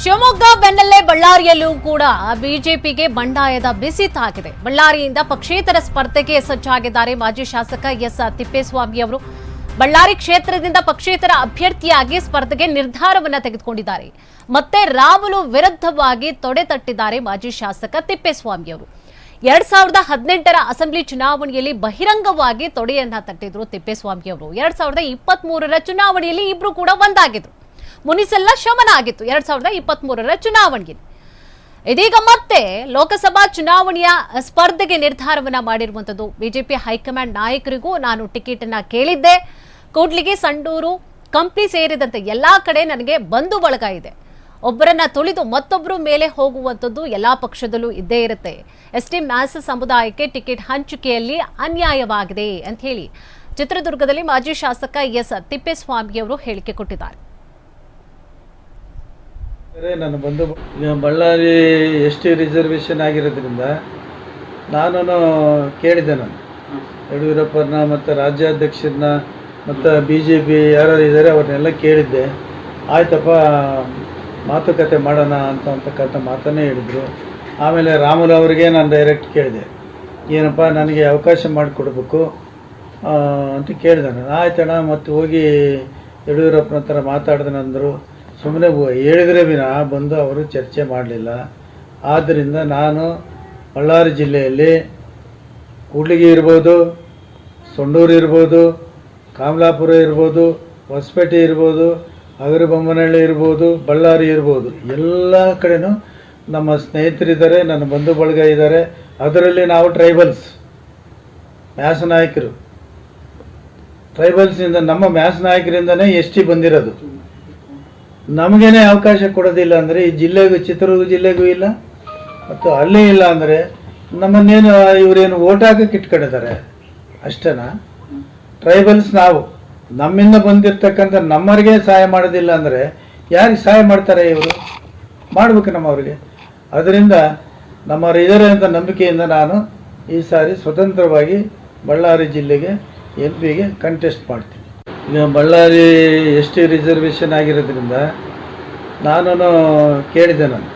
ಶಿವಮೊಗ್ಗ, ಬೆನ್ನಲ್ಲೇ ಬಳ್ಳಾರಿಯಲ್ಲೂ ಕೂಡ ಬಿಜೆಪಿಗೆ ಬಂಡಾಯದ ಬಿಸಿ ತಾಗಿದೆ. ಬಳ್ಳಾರಿಯಿಂದ ಪಕ್ಷೇತರ ಸ್ಪರ್ಧೆಗೆ ಸಜ್ಜಾಗಿದ್ದಾರೆ ಮಾಜಿ ಶಾಸಕ ಎಸ್ ತಿಪ್ಪೇಸ್ವಾಮಿ ಅವರು. ಬಳ್ಳಾರಿ ಕ್ಷೇತ್ರದಿಂದ ಪಕ್ಷೇತರ ಅಭ್ಯರ್ಥಿಯಾಗಿ ಸ್ಪರ್ಧೆಗೆ ನಿರ್ಧಾರವನ್ನ ತೆಗೆದುಕೊಂಡಿದ್ದಾರೆ. ಮತ್ತೆ ರಾಮುಲು ವಿರುದ್ಧವಾಗಿ ತೊಡೆ ತಟ್ಟಿದ್ದಾರೆ ಮಾಜಿ ಶಾಸಕ ತಿಪ್ಪೇಸ್ವಾಮಿ ಅವರು. ಎರಡ್ ಸಾವಿರದ ಹದಿನೆಂಟರ ಅಸೆಂಬ್ಲಿ ಚುನಾವಣೆಯಲ್ಲಿ ಬಹಿರಂಗವಾಗಿ ತೊಡೆಯನ್ನ ತಟ್ಟಿದ್ರು ತಿಪ್ಪೇಸ್ವಾಮಿ ಅವರು. ಎರಡ್ ಸಾವಿರದ ಇಪ್ಪತ್ತ್ ಚುನಾವಣೆಯಲ್ಲಿ ಇಬ್ರು ಕೂಡ ಒಂದಾಗಿದ್ರು. ಮುನಿಸೆಲ್ಲ ಶಮನ ಆಗಿತ್ತು. ಎರಡ್ ಸಾವಿರದ ಇಪ್ಪತ್ತ್ ಮೂರರ ಚುನಾವಣೆಗೆ. ಇದೀಗ ಮತ್ತೆ ಲೋಕಸಭಾ ಚುನಾವಣೆಯ ಸ್ಪರ್ಧೆಗೆ ನಿರ್ಧಾರವನ್ನ ಮಾಡಿರುವಂತದ್ದು ಬಿಜೆಪಿ ಹೈಕಮಾಂಡ್ ನಾಯಕರಿಗೂ ನಾನು ಟಿಕೆಟ್ ಅನ್ನ ಕೇಳಿದ್ದೆ. ಕೂಡ್ಲಿಗೆ ಸಂಡೂರು ಕಂಪ್ನಿ ಸೇರಿದಂತೆ ಎಲ್ಲಾ ಕಡೆ ನನಗೆ ಬಂಧು ಬಳಗ ಇದೆ ಒಬ್ಬರನ್ನ ತುಳಿದು ಮತ್ತೊಬ್ಬರು ಮೇಲೆ ಹೋಗುವಂಥದ್ದು ಎಲ್ಲಾ ಪಕ್ಷದಲ್ಲೂ ಇದ್ದೇ ಇರುತ್ತೆ. ಎಸ್ ಟಿ ಮ್ಯಾಸ್ ಸಮುದಾಯಕ್ಕೆ ಟಿಕೆಟ್ ಹಂಚಿಕೆಯಲ್ಲಿ ಅನ್ಯಾಯವಾಗಿದೆ ಅಂತ ಹೇಳಿ ಚಿತ್ರದುರ್ಗದಲ್ಲಿ ಮಾಜಿ ಶಾಸಕ ಎಸ್ ತಿಪ್ಪೇಸ್ವಾಮಿಯವರು ಹೇಳಿಕೆ ಕೊಟ್ಟಿದ್ದಾರೆ. ನಾನು ಬಂದು ಬಳ್ಳಾರಿ ಎಸ್ ಟಿ ರಿಸರ್ವೇಶನ್ ಆಗಿರೋದ್ರಿಂದ ನಾನು ಕೇಳಿದೆ ನಾನು. ಯಡಿಯೂರಪ್ಪನ ಮತ್ತು ರಾಜ್ಯಾಧ್ಯಕ್ಷರನ್ನ ಮತ್ತು ಬಿ ಜೆ ಪಿ ಯಾರು ಇದ್ದಾರೆ ಅವ್ರನ್ನೆಲ್ಲ ಕೇಳಿದ್ದೆ. ಆಯ್ತಪ್ಪ, ಮಾತುಕತೆ ಮಾಡೋಣ ಅಂತ ಅಂತಕ್ಕಂಥ ಮಾತನ್ನೇ ಹೇಳಿದರು. ಆಮೇಲೆ ರಾಮುಲು ಅವರಿಗೆ ನಾನು ಡೈರೆಕ್ಟ್ ಕೇಳಿದೆ. ಏನಪ್ಪ, ನನಗೆ ಅವಕಾಶ ಮಾಡಿಕೊಡ್ಬೇಕು ಅಂತ ಕೇಳಿದೆ ನಾನು. ಆಯ್ತಣ್ಣ, ಮತ್ತು ಹೋಗಿ ಯಡಿಯೂರಪ್ಪನ ಹತ್ರ ಮಾತಾಡಿದೆ ಅಂದರು ಸುಮ್ಮನೆ ಹೇಳಿದ್ರೆ ವಿನ ಬಂದು ಅವರು ಚರ್ಚೆ ಮಾಡಲಿಲ್ಲ. ಆದ್ದರಿಂದ ನಾನು ಬಳ್ಳಾರಿ ಜಿಲ್ಲೆಯಲ್ಲಿ ಕೂಡ್ಲಿಗೆ ಇರ್ಬೋದು, ಸೊಂಡೂರು ಇರ್ಬೋದು, ಕಾಮಲಾಪುರ ಇರ್ಬೋದು, ಹೊಸಪೇಟೆ ಇರ್ಬೋದು ಹಗರಬೊಮ್ಮನಹಳ್ಳಿ ಇರ್ಬೋದು, ಬಳ್ಳಾರಿ ಇರ್ಬೋದು. ಎಲ್ಲ ಕಡೆನೂ ನಮ್ಮ ಸ್ನೇಹಿತರಿದ್ದಾರೆ, ನನ್ನ ಬಂಧು ಬಳಗ ಇದ್ದಾರೆ. ಅದರಲ್ಲಿ ನಾವು ಟ್ರೈಬಲ್ಸ್, ಮ್ಯಾಸ ನಾಯಕರು. ಟ್ರೈಬಲ್ಸಿಂದ ನಮ್ಮ ಮ್ಯಾಸ್ ನಾಯಕರಿಂದನೇ ಎಸ್ ಟಿ ಬಂದಿರೋದು. ನಮಗೇನೆ ಅವಕಾಶ ಕೊಡೋದಿಲ್ಲ ಅಂದರೆ ಈ ಜಿಲ್ಲೆಗೂ, ಚಿತ್ರದುರ್ಗ ಜಿಲ್ಲೆಗೂ ಇಲ್ಲ. ಮತ್ತು ಅಲ್ಲಿ ಇಲ್ಲ ಅಂದರೆ ನಮ್ಮನ್ನೇನು, ಇವರೇನು ಓಟ್ ಹಾಕಕ್ಕೆ ಇಟ್ಕೊಂಡಿದ್ದಾರೆ ಅಷ್ಟೇನಾ? ಟ್ರೈಬಲ್ಸ್ ನಾವು, ನಮ್ಮಿಂದ ಬಂದಿರ್ತಕ್ಕಂಥ ನಮ್ಮವ್ರಿಗೆ ಸಹಾಯ ಮಾಡೋದಿಲ್ಲ ಅಂದರೆ ಯಾರಿಗೆ ಸಹಾಯ ಮಾಡ್ತಾರೆ ಇವರು? ಮಾಡಬೇಕು ನಮ್ಮವರಿಗೆ. ಅದರಿಂದ ನಮ್ಮ ಇದ್ದಾರೆ ಅಂತ ನಂಬಿಕೆಯಿಂದ ನಾನು ಈ ಸಾರಿ ಸ್ವತಂತ್ರವಾಗಿ ಬಳ್ಳಾರಿ ಜಿಲ್ಲೆಗೆ ಎಂ ಪಿಗೆ ಕಂಟೆಸ್ಟ್ ಮಾಡ್ತೀನಿ. ಈಗ ಬಳ್ಳಾರಿ ಎಸ್ ಟಿ ರಿಸರ್ವೇಷನ್ ಆಗಿರೋದ್ರಿಂದ ನಾನು ಕೇಳಿದೆ ನಾನು.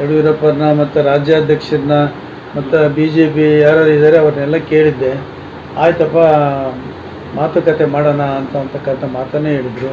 ಯಡಿಯೂರಪ್ಪನ ಮತ್ತು ರಾಜ್ಯಾಧ್ಯಕ್ಷರನ್ನ ಮತ್ತು ಬಿ ಜೆ ಪಿ ಯಾರು ಇದ್ದಾರೆ ಅವ್ರನ್ನೆಲ್ಲ ಕೇಳಿದ್ದೆ. ಆಯ್ತಪ್ಪ, ಮಾತುಕತೆ ಮಾಡೋಣ ಅಂತ ಅಂತಕ್ಕಂಥ ಮಾತನ್ನೇ ಹೇಳಿದರು.